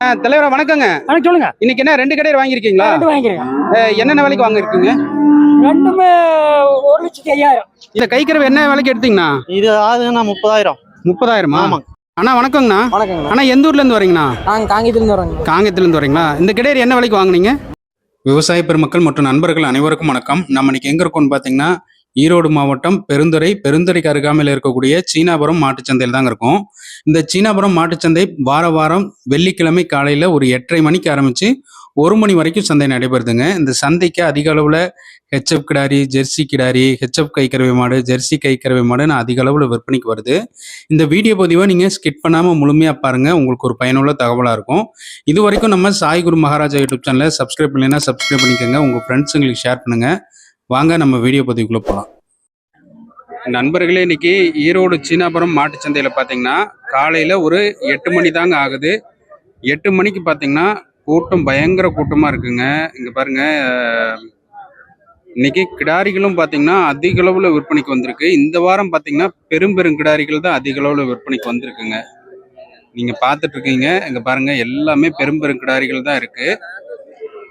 ஆ, தலைவரா வணக்கங்க. எனக்கு சொல்லுங்க. இன்னைக்கு என்ன ரெண்டு கடையில் வாங்கியிருக்கீங்களா? ரெண்டு அஹ், என்னென்ன விலைக்கு வாங்கியிருக்கீங்க? ரெண்டுமே ஒரு லட்சத்தி ஐயாயிரம். இந்த கைக்கறவை என்ன விலைக்கு எடுத்தீங்கண்ணா இது ஆகுதுண்ணா முப்பதாயிரம். முப்பதாயிரமா? ஆமாங்க. அண்ணா வணக்கங்கண்ணா. வணக்கங்க அண்ணா எந்த ஊர்ல இருந்து வரீங்கண்ணா? நாங்கள் காங்கியத்துலேருந்து வரோங்க காங்கத்துல இருந்து வரீங்களா? இந்த கிடையாது என்ன விலைக்கு வாங்குனீங்க? விவசாய பெருமக்கள் மற்றும் நண்பர்கள் அனைவருக்கும் வணக்கம். நம்ம இன்னைக்கு எங்க இருக்கோம்னு பாத்தீங்கன்னா ஈரோடு மாவட்டம் பெருந்துறை பெருந்துறைக்கு அருகாமையில் இருக்கக்கூடிய சீனாபுரம் மாட்டுச்சந்தையில் தாங்க இருக்கும். இந்த சீனாபுரம் மாட்டுச்சந்தை வார வாரம் வெள்ளிக்கிழமை காலையில் ஒரு எட்டரை மணிக்கு ஆரம்பித்து ஒரு மணி வரைக்கும் சந்தை நடைபெறுதுங்க. இந்த சந்தைக்கு அதிக அளவில் ஹெச்எப் கிடாரி ஜெர்சி கிடாரி ஹெச்எப் கைக்கறவை மாடு ஜெர்சி கைக்கறவை மாடுன்னு அதிக அளவில் விற்பனைக்கு வருது. இந்த வீடியோ பதிவை நீங்கள் ஸ்கிப் பண்ணாமல் முழுமையாக பாருங்கள் உங்களுக்கு ஒரு பயனுள்ள தகவலாக இருக்கும். இது வரைக்கும் நம்ம சாய்குரு மகாராஜா யூடியூப் சேனலை சப்ஸ்கிரைப் பண்ணலைன்னா சப்ஸ்கிரைப் பண்ணிக்கோங்க. உங்கள் ஃப்ரெண்ட்ஸுங்களுக்கு ஷேர் பண்ணுங்கள் வாங்க நம்ம வீடியோ பதிவுக்குள்ள போகலாம் நண்பர்களே இன்னைக்கு ஈரோடு சீனாபுரம் மாட்டுச்சந்தையில் பார்த்தீங்கன்னா காலையில் ஒரு எட்டு மணி தாங்க ஆகுது. எட்டு மணிக்கு பார்த்தீங்கன்னா கூட்டம் பயங்கர கூட்டமாக இருக்குங்க. இங்கே பாருங்க இன்னைக்கு கிடாரிகளும் பார்த்தீங்கன்னா அதிக அளவில் விற்பனைக்கு வந்திருக்கு. இந்த வாரம் பார்த்தீங்கன்னா பெரும் பெரும் கிடாரிகள் தான் அதிக அளவில் விற்பனைக்கு வந்திருக்குங்க. நீங்க பார்த்துட்டு இருக்கீங்க. இங்க பாருங்க எல்லாமே பெரும் பெரும் கிடாரிகள் தான் இருக்கு.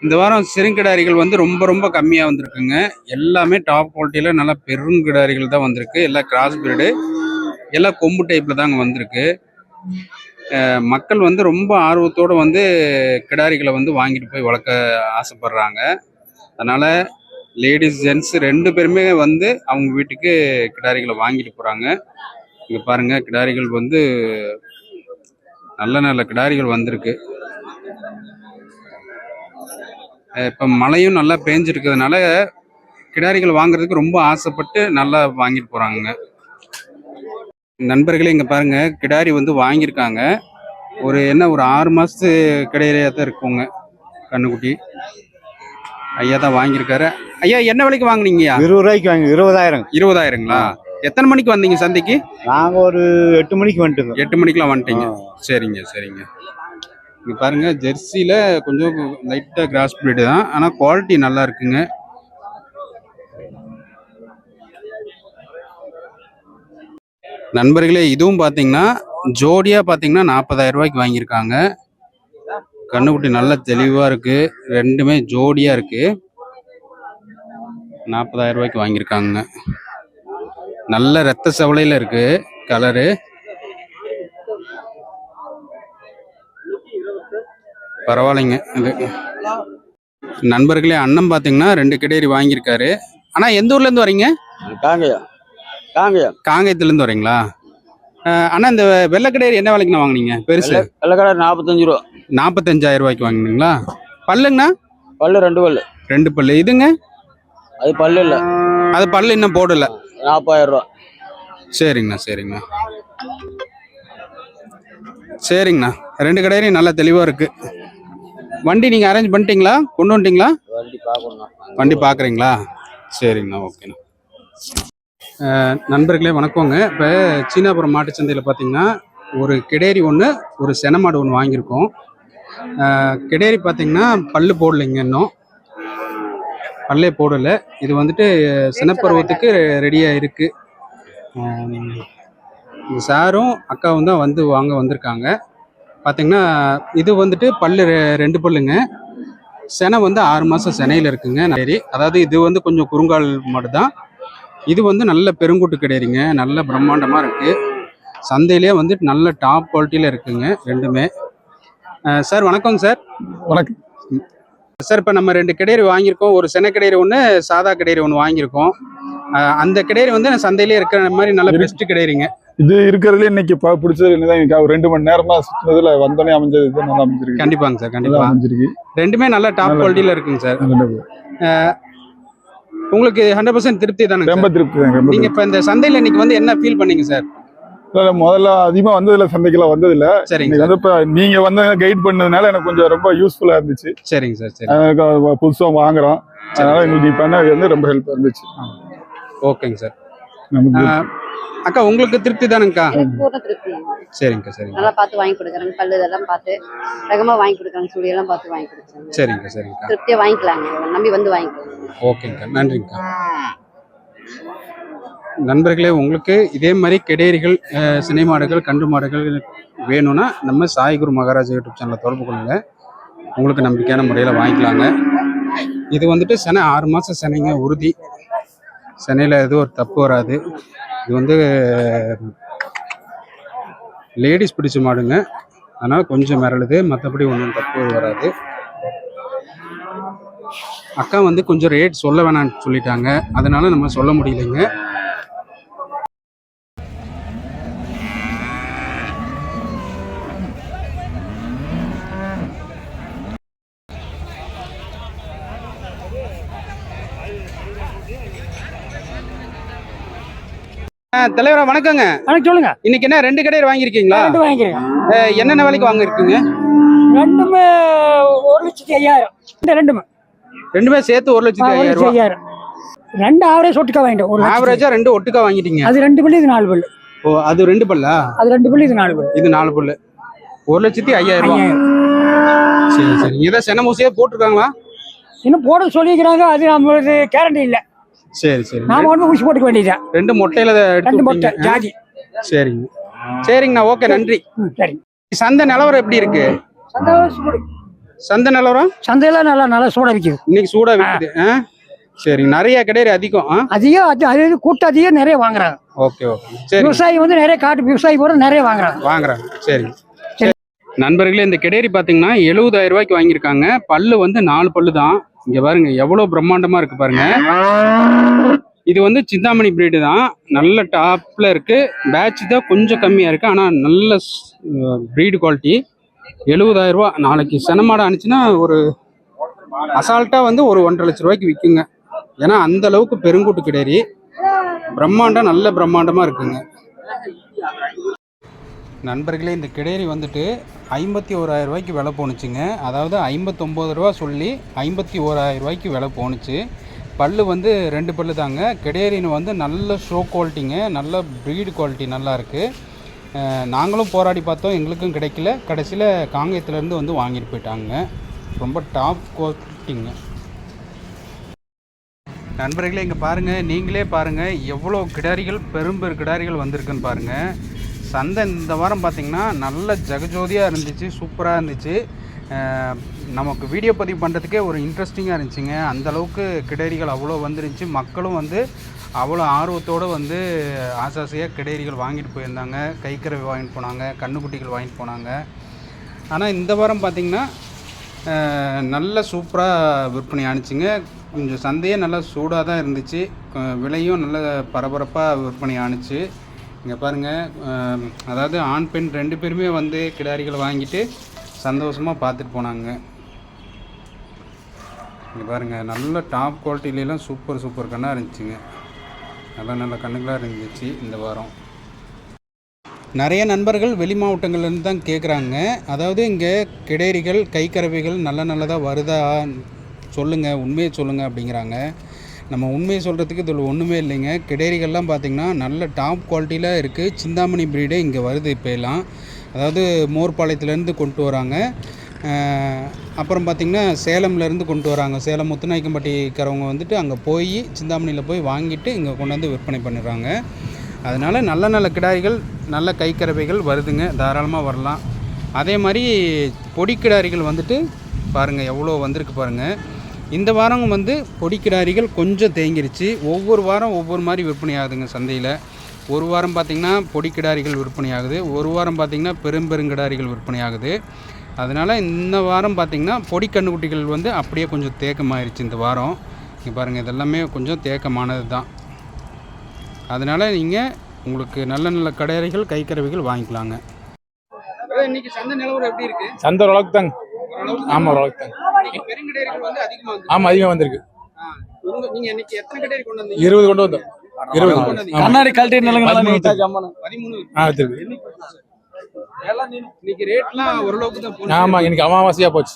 இந்த வாரம் சிறுங்கிடாரிகள் வந்து ரொம்ப ரொம்ப கம்மியாக வந்திருக்குங்க. எல்லாமே டாப் குவாலிட்டியில நல்லா பெருங்கிடாரிகள் தான் வந்திருக்கு. எல்லாம் கிராஸ் பிரீடு எல்லாம் கொம்பு டைப்ல தாங்க வந்திருக்கு. மக்கள் வந்து ரொம்ப ஆர்வத்தோட வந்து கிடாரிகளை வந்து வாங்கிட்டு போய் வளர்க்க ஆசைப்படுறாங்க. அதனால லேடிஸ் ஜென்ட்ஸ் ரெண்டு பேருமே வந்து அவங்க வீட்டுக்கு கிடாரிகளை வாங்கிட்டு போறாங்க. இங்கே பாருங்க கிடாரிகள் வந்து நல்ல நல்ல கிடாரிகள் வந்திருக்கு. இப்ப மழையும் நல்லா பேஞ்சிருக்கிறதுனால கிடாரிகள் வாங்குறதுக்கு ரொம்ப ஆசைப்பட்டு நல்லா வாங்கிட்டு போறாங்க. நண்பர்களே இங்க பாருங்க கிடாரி வந்து வாங்கியிருக்காங்க. ஒரு என்ன ஒரு ஆறு மாசத்து கிடையிலையா தான் இருக்குங்க கண்ணுக்குட்டி. ஐயா தான் வாங்கியிருக்காரு. ஐயா என்ன விலைக்கு வாங்குனீங்கய்யா இருபது ரூபாய்க்கு வாங்கி இருபதாயிரம். இருபதாயிரங்களா? எத்தனை மணிக்கு வந்தீங்க சந்தைக்கு? நாங்க ஒரு எட்டு மணிக்கு வந்துட்டோம். எட்டு மணிக்கெல்லாம் வந்துட்டீங்க. சரிங்க சரிங்க. இங்க பாருங்க ஜெர்சியில கொஞ்சம் லைட்டா கிராஸ் ப்ரீடு தான். ஆனா குவாலிட்டி நல்லா இருக்குங்க. நண்பர்களே இதுவும் பாத்தீங்கன்னா ஜோடியா பாத்தீங்கன்னா நாற்பதாயிரம் ரூபாய்க்கு வாங்கியிருக்காங்க. கண்ணுக்குட்டி நல்ல தெளிவா இருக்கு. ரெண்டுமே ஜோடியா இருக்கு. நாற்பதாயிரம் ரூபாய்க்கு வாங்கியிருக்காங்க. நல்ல ரத்த சவலையில இருக்கு கலரு பரவாயில்லைங்க. இது நண்பர்களே அண்ணன் பார்த்தீங்கன்னா ரெண்டு கிடேரி வாங்கியிருக்காரு. அண்ணா எந்த ஊர்ல இருந்து வரீங்க? காங்கயம் காங்கயம் காங்கயத்துல இருந்து வரீங்களா அண்ணா இந்த வெள்ளை கிடேரி என்ன விலைக்குண்ணா வாங்குனீங்க? பெருசு. வெள்ளக்கடை நாற்பத்தஞ்சு ரூபா. நாற்பத்தஞ்சாயிரம் ரூபாய்க்கு வாங்கினீங்களா? பல்லுங்கண்ணா? பல்லு ரெண்டு பல்லு. ரெண்டு பல்லு. இதுங்க? அது பல்லு இல்லை. அது பல்லு இன்னும் போடல. நாற்பதாயிரம் ரூபா. சரிங்கண்ணா சரிங்கண்ணா. சரிங்கண்ணா. ரெண்டு கடையிலையும் நல்லா தெளிவா இருக்கு. வண்டி நீங்க அரேஞ்ச் பண்ணிட்டீங்களா? கொண்டு வந்துட்டீங்களா? வண்டி பார்க்குறீங்களா சரிங்கண்ணா ஓகேண்ணா. நண்பர்களே வணக்கங்க. இப்போ சீனாபுரம் மாட்டுச்சந்தையில் பார்த்தீங்கன்னா ஒரு கிடேரி ஒன்று ஒரு சென மாடு ஒன்று வாங்கியிருக்கோம் கிடேரி பார்த்தீங்கன்னா பல்லு போடலைங்க இன்னும். பல்லே போடலை. இது வந்துட்டு சினப்பருவத்துக்கு ரெடியாக இருக்குது சாரும் அக்காவும் தான் வந்து வாங்க வந்திருக்காங்க. பார்த்தீங்கன்னா இது வந்துட்டு பல்லு ரெண்டு பல்லுங்க. செனை வந்து ஆறு மாதம் செனையில் இருக்குங்க. சரி அதாவது இது வந்து கொஞ்சம் குறுங்கால் மாடு தான் இது வந்து நல்ல பெருங்கூட்டு கிடையாதுங்க நல்ல பிரம்மாண்டமாக இருக்குது சந்தையிலே வந்து நல்ல டாப் குவாலிட்டியில் இருக்குங்க ரெண்டுமே. சார் வணக்கங்க சார். வணக்கம். சார் இப்போ நம்ம ரெண்டு கிடையரி வாங்கியிருக்கோம். ஒரு செனை கிடையரி ஒன்று சாதா கிடையரி ஒன்று வாங்கியிருக்கோம். அந்த கிடையரி வந்து சந்தையிலே இருக்கிற மாதிரி நல்ல இருக்கு. பெஸ்ட் கிடையரிங்க இது இருக்கிறதுல இன்னைக்கு பிடிச்சது என்னதான் எனக்கு ரெண்டு மணி நேரமா சுத்தினதுல வந்தோடனே அமைஞ்சது நல்லா அமைஞ்சிருக்கு. கண்டிப்பாங்க சார் கண்டிப்பாக அமைஞ்சிருக்கு. ரெண்டுமே நல்ல டாப் குவாலிட்டியில் இருக்குங்க சார். உங்களுக்கு ஹண்ட்ரட் பர்சன்ட் திருப்தி தானே ரொம்ப திருப்தி ரொம்ப நீங்க இப்ப இந்த சந்தையில இன்னைக்கு வந்து என்ன ஃபீல் பண்ணீங்க சார். இல்ல, முதல்ல அதிகமா வந்ததுல சந்தைக்கெல்லாம் வந்ததில்ல. சரிங்க வந்து இப்ப நீங்க வந்து கைட் பண்ணதுனால எனக்கு கொஞ்சம் ரொம்ப யூஸ்ஃபுல்லா இருந்துச்சு. சரிங்க சார் சரி. எனக்கு அது புதுசா வாங்குறோம். அதனால எங்களுக்கு நீ பண்ணது வந்து ரொம்ப ஹெல்ப் இருந்துச்சு. ஓகேங்க சார். அக்கா உங்களுக்கு திருப்தி தானுங்கக்கா திருப்தி. சரிங்க சரிங்க. நல்லா பார்த்து வாங்கி கொடுக்குறாங்க. பல்லு இதெல்லாம் பார்த்து ரகமா வாங்கி கொடுக்குறாங்க. சுழியெல்லாம் பார்த்து வாங்கி கொடுக்குறாங்க. சரிங்க சரிங்கக்கா. திருப்தியா வாங்கிக்கலாங்க. நம்பி வந்து வாங்கிக்கலாம் ஓகேங்கக்கா. நன்றிங்கக்கா. நண்பர்களே உங்களுக்கு இதே மாதிரி கெடேரிகள் சினை மாடுகள் கன்று மாடுகள் வேணும்னா நம்ம சாய்குரு மகாராஜா யூடியூப் சேனலை தொடர்பு கொள்ளுங்க. உங்களுக்கு நம்பிக்கையான முறையில் வாங்கிக்கலாங்க. இது வந்துட்டு செனை ஆறு மாதம் செனைங்க உறுதி. சென்னையில் எதுவும் ஒரு தப்பு வராது. இது வந்து லேடிஸ் பிடிச்ச மாடுங்க. அதனால் கொஞ்சம் மிரளுது. மற்றபடி ஒன்றும் தப்பு வராது. அக்கா வந்து கொஞ்சம் ரேட் சொல்ல வேணாம்னு சொல்லிட்டாங்க. அதனால நம்ம சொல்ல முடியலைங்க. தலைவரா வணக்கங்க. எனக்கு சொல்லுங்க. இன்னைக்கு என்ன ரெண்டு கடையில் வாங்கியிருக்கீங்களா? ரெண்டு வாங்கிக்கிறேன். என்னென்ன விலைக்கு வாங்கியிருக்கீங்க? ரெண்டுமே ஒரு லட்சத்தி ஐயாயிரம். இந்த ரெண்டுமே. ரெண்டுமே சேர்த்து ஒரு லட்சத்தி ஐயாயிரம் ஐயாயிரம். ரெண்டு ஆவரேஜ் ஒட்டுக்கா வாங்கிட்டோம் ஒரு. ஆவரேஜா ரெண்டு ஒட்டுக்கா வாங்கிட்டீங்க. அது ரெண்டு பல்லு இது நாலு பல்லு. ஓ அது ரெண்டு பல்லா? அது ரெண்டு பல்லு இது நாலு பல்லு. இது நாலு பல்லு. ஒரு லட்சத்தி ஐயாயிரம் ரூபாய் சரி சரி. இதை சென மூசியே போட்டிருக்காங்களா? இன்னும் போட சொல்லிக்கிறாங்க அது நம்மளுக்கு கேரண்டி இல்ல. சரி சரி. நாம ஒன்று ஊசி போட்டுக்க வேண்டியதுதான். ரெண்டு மொட்டையில ரெண்டு மொட்டை. ஜாதி. சரிங்க. சரிங்கண்ணா ஓகே நன்றி. சரி. சந்தை நிலவரம் எப்படி இருக்கு? சந்தை நிலவரம் சந்தையில நல்லா நல்லா சூடா விற்குது இன்னைக்கு சூடா விற்குது ஆ சரிங்க. நிறைய கிடையாது அதிகம் அதிகம் அது கூட்டம் அதிகம் நிறைய வாங்குறாங்க. Okay okay. சரி. விவசாயி வந்து நிறைய காட்டு விவசாயி பூரா நிறைய வாங்குறாங்க. வாங்குறாங்க. சரி. நண்பர்களே இந்த கிடேரி பார்த்தீங்கன்னா எழுபதாயிரம் ரூபாய்க்கு வாங்கியிருக்காங்க. பல்லு வந்து நாலு பல்லு தான். இங்க பாருங்க எவ்வளவு பிரம்மாண்டமா இருக்கு பாருங்க. இது வந்து சிந்தாமணி பிரீடு தான். நல்ல டாப்ல இருக்கு. பேட்ச் தான் கொஞ்சம் கம்மியா இருக்கு. ஆனா நல்ல பிரீடு குவாலிட்டி எழுபதாயிரம் ரூபா நாளைக்கு செனமாடை அனுச்சுன்னா ஒரு அசால்ட்டா வந்து ஒரு ஒன்றரை லட்ச ரூபாய்க்கு விற்குங்க ஏன்னா அந்த அளவுக்கு பெருங்கூட்டு கிடேரி பிரம்மாண்டம் நல்ல பிரம்மாண்டமா இருக்குங்க. நண்பர்களே இந்த கிடேரி வந்துட்டு ஐம்பத்தி ஓராயிரம் ரூபாய்க்கு விலை போணுச்சுங்க. அதாவது ஐம்பத்தொம்போது ரூபா சொல்லி ஐம்பத்தி ஓராயிரம் ரூபாய்க்கு விலை போணுச்சு. பல்லு வந்து ரெண்டு பல்லு தாங்க. கிடேரின்னு வந்து நல்ல ஷோ குவாலிட்டிங்க நல்ல ப்ரீடு குவாலிட்டி நல்லா இருக்குது நாங்களும் போராடி பார்த்தோம் எங்களுக்கும் கிடைக்கல. கடைசியில் காங்கேயத்துலேருந்து வந்து வாங்கிட்டு போயிட்டாங்க. ரொம்ப டாப் குவாலிட்டிங்க நண்பர்களே இங்கே பாருங்கள் நீங்களே பாருங்கள் எவ்வளோ கிடாரிகள் பெரும்பெரு கிடாரிகள் வந்திருக்குன்னு பாருங்கள் சந்தை இந்த வாரம் பார்த்திங்கன்னா நல்ல ஜெகஜோதியாக இருந்துச்சு சூப்பராக இருந்துச்சு. நமக்கு வீடியோ பதிவு பண்ணுறதுக்கே ஒரு இன்ட்ரெஸ்டிங்காக இருந்துச்சுங்க. அந்தளவுக்கு கிடைரிகள் கிடேரிகள் அவ்வளோ வந்துருந்துச்சு. மக்களும் வந்து அவ்வளோ ஆர்வத்தோடு வந்து ஆசாசையாக கிடேரிகள் வாங்கிட்டு போயிருந்தாங்க. கைக்கறவை வாங்கிட்டு போனாங்க கண்ணுக்குட்டிகள் வாங்கிட்டு போனாங்க. ஆனால் இந்த வாரம் பார்த்திங்கன்னா நல்ல சூப்பராக விற்பனை ஆணிச்சுங்க கொஞ்சம் சந்தையே நல்லா சூடாக தான் இருந்துச்சு. விலையும் நல்ல பரபரப்பாக விற்பனை ஆணிச்சு இங்கே பாருங்கள் அதாவது ஆண் பெண் ரெண்டு பேருமே வந்து கிடாரிகள் வாங்கிட்டு சந்தோஷமாக பார்த்துட்டு போனாங்க. இங்கே பாருங்கள் நல்ல டாப் குவாலிட்டிலலாம் சூப்பர் சூப்பர் கண்ணாக இருந்துச்சுங்க. நல்ல நல்ல கண்ணுகளாக இருந்துச்சு இந்த வாரம். நிறைய நண்பர்கள் வெளி மாவட்டங்கள்லேருந்து தான் கேட்குறாங்க அதாவது இங்கே கிடேரிகள் கைக்கரவைகள் நல்ல நல்லதாக வருதா? சொல்லுங்கள் உண்மையை சொல்லுங்கள் அப்படிங்கிறாங்க. நம்ம உண்மையை சொல்கிறதுக்கு இதில் ஒன்றுமே இல்லைங்க. கிடேரிகள்லாம் பார்த்திங்கன்னா நல்ல டாப் குவாலிட்டியில் இருக்குது சிந்தாமணி ப்ரீடே இங்கே வருது இப்போலாம் அதாவது மோர்பாளையத்துலேருந்து கொண்டு வராங்க. அப்புறம் பார்த்திங்கன்னா சேலம்லேருந்து கொண்டு வராங்க. சேலம் முத்துநாய்க்கம்பட்டிக்கிறவங்க வந்துட்டு அங்கே போய் சிந்தாமணியில் போய் வாங்கிட்டு இங்கே கொண்டு வந்து விற்பனை பண்ணிடுறாங்க. அதனால் நல்ல நல்ல கிடாரிகள் நல்ல கைக்கறவைகள் வருதுங்க. தாராளமாக வரலாம். அதே மாதிரி பொடி கிடாரிகள் வந்துட்டு பாருங்கள் எவ்வளோ வந்திருக்கு பாருங்கள் இந்த வாரம் வந்து பொடி கிடாரிகள் கொஞ்சம் தேங்கிருச்சு. ஒவ்வொரு வாரம் ஒவ்வொரு மாதிரி விற்பனை ஆகுதுங்க சந்தையில். ஒரு வாரம் பார்த்திங்கன்னா பொடி கிடாரிகள் விற்பனை ஆகுது ஒரு வாரம் பார்த்திங்கன்னா பெரும்பெருங்கிடாரிகள் விற்பனை ஆகுது அதனால் இந்த வாரம் பார்த்திங்கன்னா பொடி கண்ணுக்குட்டிகள் வந்து அப்படியே கொஞ்சம் தேக்கமாயிருச்சு இந்த வாரம். இங்கே பாருங்கள் இதெல்லாமே கொஞ்சம் தேக்கமானது தான் அதனால் நீங்கள் உங்களுக்கு நல்ல நல்ல கடையறைகள் கைக்கறவைகள் வாங்கிக்கலாங்க. இன்னைக்கு சந்தை நிலவரம் எப்படி இருக்கு? சந்தை ஓரளவுக்கு தாங்க ஆமா ஓரளவுக்கு தாங்க ஆமா அதிகமா வந்திருக்கு. நீங்க இன்னைக்கு எத்தனை கடையர் கொண்டு வந்தீங்க? இருபது கொண்டு வந்தோம் இருபது. கண்ணாடி கழட்டி போகுது. ஆமா இன்னைக்கு அமாவாசையா போச்சு.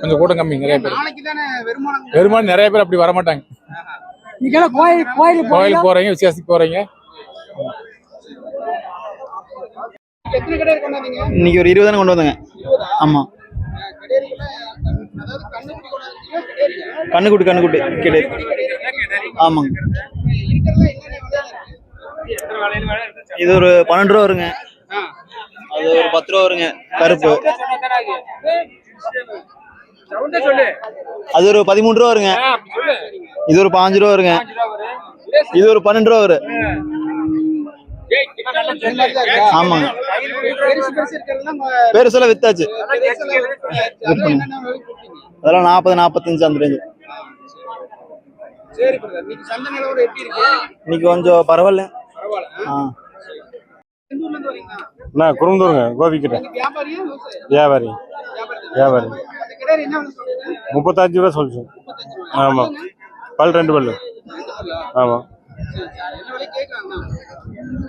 கொஞ்சம் கூட்டம் கம்மி நிறைய பேர். நாளைக்கு தானே வருமானம்? நிறைய பேர் அப்படி வர மாட்டாங்க கோயில் கோயில் போறீங்க விசேஷத்துக்கு போறீங்க. இன்னைக்கு ஒரு இருபது தானே கொண்டு வந்தேங்க. ஆமா. கண்ணுக்குட்டி கண்ணுக்குட்டி. கிடையாது ஆமாங்க. இது ஒரு பன்னெண்டு ரூபா வருங்க. அது ஒரு பத்து ரூபா வருங்க. கருப்பு. அது ஒரு பதிமூணு ரூபா வருங்க. இது ஒரு பாஞ்சு ரூபா வருங்க. இது ஒரு பன்னெண்டு ரூபா வரும் ஆமாங்க. பெருசெல்லாம் வித்தாச்சு. அதெல்லாம் நாற்பது நாற்பத்தஞ்சு அந்த ரேஞ்சு இன்னைக்கு கொஞ்சம் பரவாயில்ல. ஆ. நான் குறுந்தூருங்க கோபிக்கிட்ட? வியாபாரி. வியாபாரி. முப்பத்தஞ்சு ரூபா சொல்லிச்சு. ஆமாம் பல் ரெண்டு பல்லு. ஆமாம்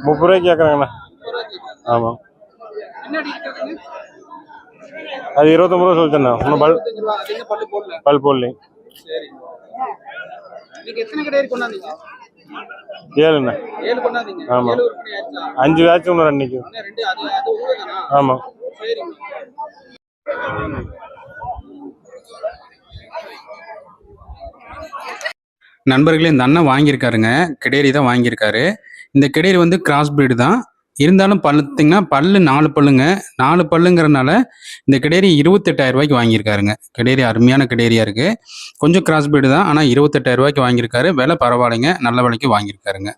முப்பது ரூபாய்க்கு கேட்குறாங்கண்ணா. ஆமாம் அது இருபத்தொம்பது ரூபா சொல்லிச்சேண்ணா இன்னும் பல் பல் போடலைங்க ஏழுண்ணா. ஆமாம் அஞ்சு வேட்சம் ஒன்று அன்னைக்கு. ஆமாம் நண்பர்களே இந்த அண்ணன் வாங்கியிருக்காருங்க. கிடேரி தான் வாங்கியிருக்காரு. இந்த கிடேரி வந்து கிராஸ் பிரீடு தான். இருந்தாலும் பார்த்தீங்கன்னா பல்லு நாலு பல்லுங்க. நாலு பல்லுங்கிறனால இந்த கிடேரி இருபத்தெட்டாயிரம் ரூபாய்க்கு வாங்கியிருக்காருங்க. கிடேரி அருமையான கிடேரியா இருக்குது கொஞ்சம் கிராஸ் பிரீடு தான் ஆனால் இருபத்தெட்டாயிரம் ரூபாய்க்கு வாங்கியிருக்காரு. விலை பரவாயில்லைங்க. நல்ல விலைக்கு வாங்கியிருக்காருங்க.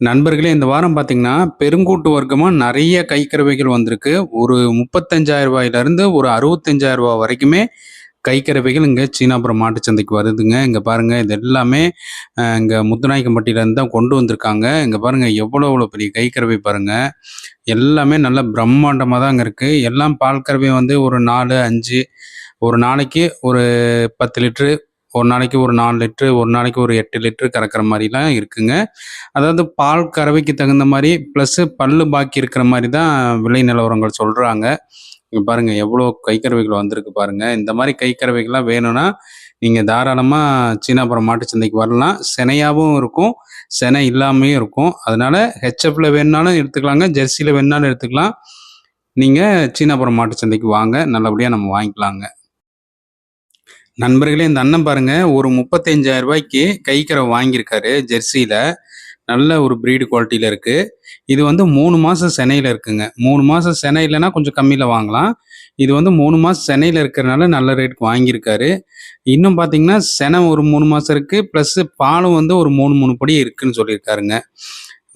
நண்பர்களே இந்த வாரம் பார்த்தீங்கன்னா பெருங்கூட்டு வர்க்கமாக நிறைய கைக்கறவைகள் வந்திருக்கு. ஒரு முப்பத்தஞ்சாயிரம் ரூபாயிலிருந்து ஒரு அறுபத்தஞ்சாயிரம் ரூபாய் வரைக்குமே கைக்கறவைகள் இங்கே சீனாபுரம் மாட்டுச்சந்தைக்கு வருதுங்க. இங்கே பாருங்கள் இது எல்லாமே இங்கே முத்துநாயக்கம்பட்டியிலேருந்து தான் கொண்டு வந்திருக்காங்க. இங்கே பாருங்கள் எவ்வளோ எவ்வளோ பெரிய கைக்கறவை பாருங்கள் எல்லாமே நல்ல பிரம்மாண்டமாக தான் அங்கே இருக்குது எல்லாம் பால் கறவை வந்து ஒரு நாலு அஞ்சு ஒரு நாளைக்கு ஒரு பத்து லிட்ரு ஒரு நாளைக்கு ஒரு நாலு லிட்ரு ஒரு நாளைக்கு ஒரு எட்டு லிட்ரு கறக்கிற மாதிரிலாம் இருக்குங்க. அதாவது பால் கறவைக்கு தகுந்த மாதிரி ப்ளஸ்ஸு பல்லு பாக்கி இருக்கிற மாதிரி தான் விலை நிலவரங்கள் சொல்கிறாங்க இங்கே பாருங்கள் எவ்வளோ கைக்கறவைகள் வந்திருக்கு பாருங்கள் இந்த மாதிரி கைக்கறவைகள்லாம் வேணும்னா நீங்கள் தாராளமாக சீனாபுரம் மாட்டு சந்தைக்கு வரலாம். செனையாகவும் இருக்கும் செனை இல்லாமையும் இருக்கும். அதனால் ஹெச்எஃப்பில் வேணுனாலும் எடுத்துக்கலாங்க ஜெர்சியில் வேணுனாலும் எடுத்துக்கலாம். நீங்கள் சீனாபுரம் மாட்டுச் சந்தைக்கு வாங்க நல்லபடியாக நம்ம வாங்கிக்கலாங்க. நண்பர்களே இந்த அண்ணன் பாருங்க ஒரு முப்பத்தஞ்சாயிரம் ரூபாய்க்கு கைக்கரை வாங்கியிருக்காரு ஜெர்சியில். நல்ல ஒரு ப்ரீடு குவாலிட்டியில் இருக்கு. இது வந்து மூணு மாதம் சென்னையில் இருக்குங்க. மூணு மாதம் சென்னையிலனா கொஞ்சம் கம்மியில் வாங்கலாம். இது வந்து மூணு மாதம் சென்னையில் இருக்கிறனால நல்ல ரேட்டுக்கு வாங்கியிருக்காரு. இன்னும் பார்த்தீங்கன்னா செனை ஒரு மூணு மாதம் இருக்கு. ப்ளஸ்ஸு பாலும் வந்து ஒரு மூணு மூணு படி இருக்குன்னு சொல்லியிருக்காருங்க.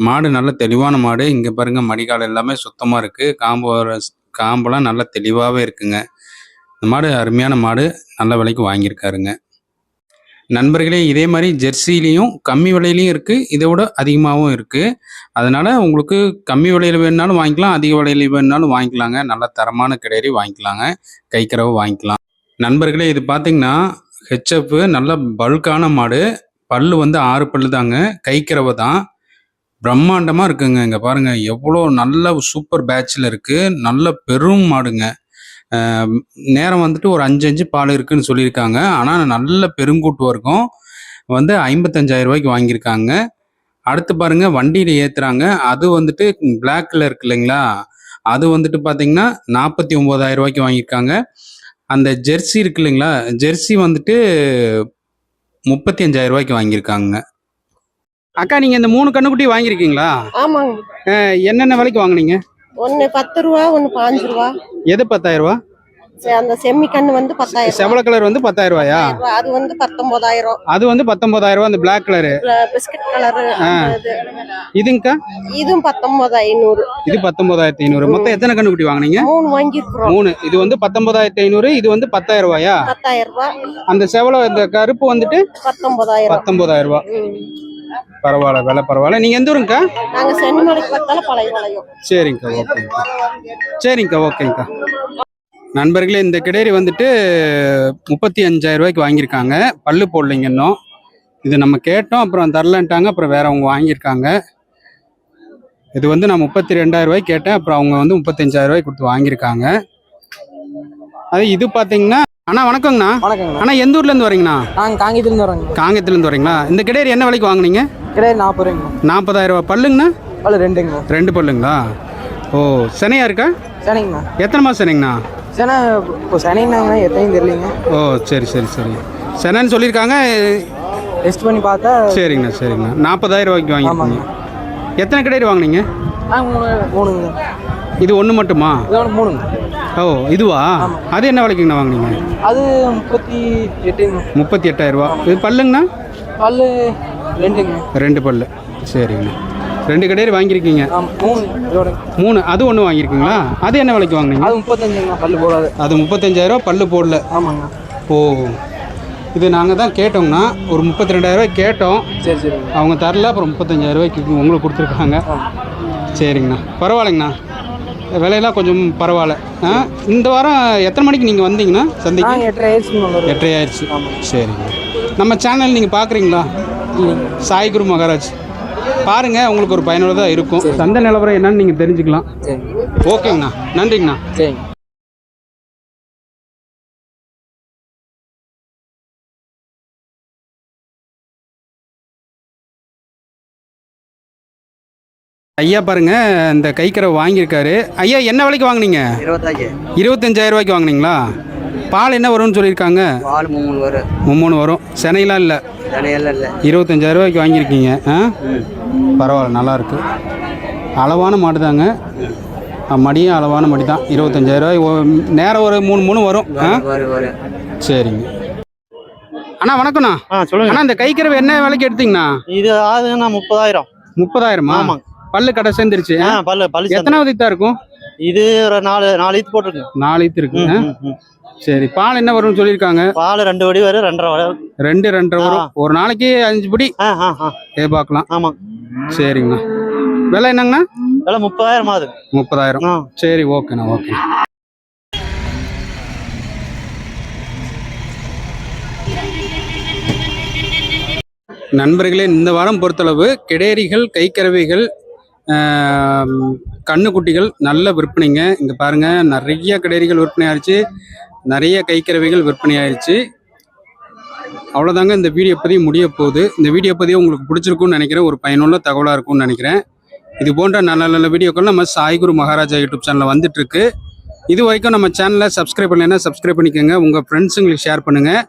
மாடு நல்ல தெளிவான மாடு. இங்கே பாருங்க மடிக்கால் எல்லாமே சுத்தமாக இருக்கு. காம்பு காம்பெல்லாம் நல்ல தெளிவாகவே இருக்குங்க. இந்த மாடு அருமையான மாடு. நல்ல விலைக்கு வாங்கியிருக்காருங்க. நண்பர்களே இதே மாதிரி ஜெர்சிலையும் கம்மி விலையிலையும் இருக்குது இதை விட அதிகமாகவும் இருக்குது அதனால் உங்களுக்கு கம்மி விலையில் வேணுனாலும் வாங்கிக்கலாம் அதிக விலையில வேணுனாலும் வாங்கிக்கலாங்க. நல்ல தரமான கிடேரி வாங்கிக்கலாங்க. கைக்கறவை வாங்கிக்கலாம். நண்பர்களே இது பார்த்தீங்கன்னா ஹெச்எஃப் நல்ல பல்கான மாடு. பல்லு வந்து ஆறு பல்லு தாங்க. கைக்கிறவை தான். பிரம்மாண்டமாக இருக்குங்க. இங்கே பாருங்கள் எவ்வளோ நல்ல சூப்பர் பேட்சில் இருக்குது நல்ல பெரும் மாடுங்க. நேரம் வந்துட்டு ஒரு அஞ்சு அஞ்சு பால் இருக்குன்னு சொல்லியிருக்காங்க. ஆனால் நல்ல பெருங்கூட்டு வர்க்கம். வந்து ஐம்பத்தஞ்சாயிரம் ரூபாய்க்கு வாங்கியிருக்காங்க. அடுத்து பாருங்க வண்டியில் ஏற்றுறாங்க அது வந்துட்டு பிளாக்ல இருக்கு இல்லைங்களா? அது வந்துட்டு பார்த்தீங்கன்னா நாற்பத்தி ஒம்பதாயிரம் ரூபாய்க்கு வாங்கியிருக்காங்க. அந்த ஜெர்சி இருக்கு இல்லைங்களா? ஜெர்சி வந்துட்டு முப்பத்தி அஞ்சாயிரம் ரூபாய்க்கு வாங்கியிருக்காங்க. அக்கா நீங்க இந்த மூணு கண்ணுக்குட்டி வாங்கியிருக்கீங்களா? ஆமாங்க. என்னென்ன விலைக்கு வாங்குனீங்க? ஒன்று பத்து ரூபா ஒன்று பாஞ்சு ரூபா. எது பத்தாயிரம் ரூபா? சே- அந்த செம்மி கண்ணு வந்து பத்தாயிரம் செவல கலர் வந்து பத்தாயிரம் ரூபாயா. அது வந்து பத்தொன்பதாயிரம். அது வந்து பத்தொன்பதாயிரம் ரூபாய் அந்த பிளாக் கலரு பிஸ்கட் கலரு இது. இதுங்கக்கா இதுவும் பத்தொன்பது ஐநூறு இது பத்தொன்பதாயிரத்தி ஐநூறு. மொத்தம் எத்தனை கண்ணுக்குட்டி வாங்குனீங்க? மூணு வாங்கியிருக்கிறோம். மூணு. இது வந்து பத்தொன்பதாயிரத்தி ஐநூறு இது வந்து பத்தாயிரம் ரூபாயா? பத்தாயிரம் ரூபாய் அந்த செவல இந்த கருப்பு வந்துட்டு பத்தொன்பதாயிரம். பத்தொன்பதாயிரம் ரூபாய் ம். பரவாயில்ல விலை பரவாயில்ல. நீங்க எந்த ஊருங்கக்கா? நாங்க சென்னிமலைக்கு பார்த்தாலும் பழைய வளையம். சரிங்கக்கா ஓகேங்கக்கா சரிங்கக்கா ஓகேங்கக்கா. நண்பர்களே இந்த கிடேரி வந்துட்டு முப்பத்தி அஞ்சாயிரம் ரூபாய்க்கு வாங்கியிருக்காங்க. பல்லு போடலைங்க இன்னும். இது நம்ம கேட்டோம் அப்புறம் தரலன்ட்டாங்க அப்புறம் வேற அவங்க வாங்கியிருக்காங்க. இது வந்து நான் முப்பத்தி ரெண்டாயிரம் ரூபாய்க்கு கேட்டேன் அப்புறம் அவங்க வந்து முப்பத்தஞ்சாயிரம் ரூபாய்க்கு கொடுத்து வாங்கியிருக்காங்க. அது இது பார்த்தீங்கன்னா அண்ணா வணக்கங்கண்ணா. வணக்கங்கண்ணா. அண்ணா எந்த ஊர்ல இருந்து வரீங்கண்ணா நாங்கள் காங்கேயத்துலேருந்து வரோங்க காங்கத்துல இருந்து வரீங்களா இந்த கிடேரி என்ன விலைக்கு வாங்குனீங்க? கிடையாது நாற்பது ரூபாய்ங்கண்ணா நாற்பதாயிரம் ரூபாய். பல்லுங்கண்ணா? அதில் ரெண்டுங்கண்ணா ரெண்டு பல்லுங்களா? ஓ சனையா இருக்கா? சனிங்கண்ணா எத்தனை மாதம் சனைங்கண்ணா? சனை இப்போ சனிங்கண்ணா எத்தையும் தெரியலிங்க. ஓ சரி சரி சரி. செனன்னு சொல்லியிருக்காங்க. டெஸ்ட் பண்ணி பார்த்தா சரிங்கண்ணா சரிங்கண்ணா. நாற்பதாயிரம் ரூபாய்க்கு வாங்கிருக்கீங்க எத்தனை கிடேரி வாங்குனீங்க? மூணு மூணுங்க. இது ஒன்று மட்டுமா? மூணுங்க. ஓ இதுவா? அது என்ன விலைக்குங்கண்ணா வாங்குனீங்க? அது முப்பத்தி எட்டுங்க. முப்பத்தி எட்டாயிரம் ரூபா. இது பல்லுங்கண்ணா? பல்லு ரெண்டுங்க. ரெண்டு பல்லு. சரிங்கண்ணா. ரெண்டு கடையில் வாங்கியிருக்கீங்க. மூணு அது ஒன்று வாங்கியிருக்கீங்களா? அது என்ன விலைக்கு வாங்குனீங்க? அது முப்பத்தஞ்சுங்கண்ணா பல்லு போடாது. அது முப்பத்தஞ்சாயிரம் பல்லு போடல. ஆமாங்கண்ணா ஓ இது நாங்கள் தான் கேட்டோம்னா ஒரு முப்பத்தி ரெண்டாயிரம் ரூபாய் கேட்டோம். சரி சரிங்க அவங்க தரல அப்புறம் முப்பத்தஞ்சாயிரம் ரூபாய்க்கு உங்களுக்கு கொடுத்துருக்காங்க. சரிங்கண்ணா. பரவாயில்லைங்கண்ணா. விலையெல்லாம் கொஞ்சம் பரவாயில்ல. ஆ இந்த வாரம் எத்தனை மணிக்கு நீங்கள் வந்தீங்கண்ணா சந்தைக்கு? எட்டரை ஆயிடுச்சு சரிங்க. நம்ம சேனல் நீங்கள் பார்க்குறீங்களா சாய் குரு மகாராஜ். பாருங்க உங்களுக்கு ஒரு பயனுள்ளதாக இருக்கும். சந்தை நிலவரம் என்னன்னு நீங்கள் தெரிஞ்சுக்கலாம். ஓகேங்கண்ணா. நன்றிங்கண்ணா. சரிங்க. ஐயா பாருங்க இந்த கைக்கரை வாங்கியிருக்காரு. ஐயா என்ன விலைக்கு வாங்குனீங்க? இருபத்தஞ்சு. இருபத்தஞ்சாயிரம் ரூபாய்க்கு வாங்குனீங்களா? பால் என்ன வரும்னு சொல்லியிருக்காங்க? பால் மூணு வரும். மூணு வரும். சென்னையெலாம் இல்லை? தனையெல்லாம் இல்லை. இருபத்தஞ்சாயிரம் ரூபாய்க்கு வாங்கியிருக்கீங்க ஆ? பரவாயில்ல நல்லா இருக்கு. அளவான மாடு தாங்க. மடியும் அளவான மடி தான். இருபத்தஞ்சாயிரம் ரூபாய் ஓ- நேரம் ஒரு மூணு மூணு வரும் ஆ? சரிங்க. அண்ணா வணக்கண்ணா ஆ சொல்லுங்க. அண்ணா இந்த கைக்கறவை என்ன விலைக்கு எடுத்தீங்கண்ணா? இது ஆகுதுண்ணா முப்பதாயிரம். முப்பதாயிரமா? ஆமாங்க. பல்லு கடை சேர்ந்துருச்சு. ஆ பல்லு பல்லு. எத்தனாவது இத்தா இருக்கும்? இது ஒரு நாலு நாலு ஈத்து போட்டிருக்கு. நாலு ஈத்து இருக்கு. ஆ? ம், ம். சரி பால் என்ன வரும்னு சொல்லியிருக்காங்க? பால் ரெண்டு வடி வரும் ரெண்டரை. ரெண்டு ரெண்டரை வரும். ஒரு நாளைக்கு அஞ்சு படி? ஆ ஆ ஆ. எதிர்பார்க்கலாம் ஆமாங்க சரிங்கண்ணா. விலை என்னங்கண்ணா? விலை முப்பதாயிரம் ஆகுது முப்பதாயிரம். சரி ஓகேண்ணா ஓகே. நண்பர்களே இந்த வாரம் பொறுத்தளவு கிடேரிகள் கைக்கறவைகள் ஆம், கண்ணுக்குட்டிகள் நல்ல விற்பனைங்க. இங்கே பாருங்கள் நிறைய கடைகள் விற்பனை ஆயிடுச்சு நிறைய கைக்கறவைகள் விற்பனை ஆயிடுச்சு அவ்வளோதாங்க இந்த வீடியோ பதிவு முடிய போகுது. இந்த வீடியோ பதிவு உங்களுக்கு பிடிச்சிருக்கும்னு நினைக்கிறேன். ஒரு பயனுள்ள தகவலாக இருக்கும்னு நினைக்கிறேன். இது போன்ற நல்ல நல்ல வீடியோக்கள் நம்ம சாய்குரு மகாராஜா யூடியூப் சேனலில் வந்துட்டுருக்கு. இது வரைக்கும் நம்ம சேனலை சப்ஸ்கிரைப் பண்ணலைன்னா சப்ஸ்கிரைப் பண்ணிக்கோங்க. உங்கள் ஃப்ரெண்ட்ஸுங்களுக்கு ஷேர் பண்ணுங்கள்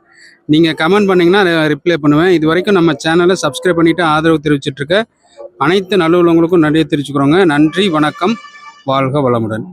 நீங்கள் கமெண்ட் பண்ணிங்கன்னா ரிப்ளை பண்ணுவேன். இது வரைக்கும் நம்ம சேனலை சப்ஸ்கிரைப் பண்ணிவிட்டு ஆதரவு தெரிவிச்சிட்ருக்க அனைத்து நல்லுள்ளவங்களுக்கும் நன்றியை தெரிவிச்சுக்கிறோங்க. நன்றி வணக்கம். வாழ்க வளமுடன்.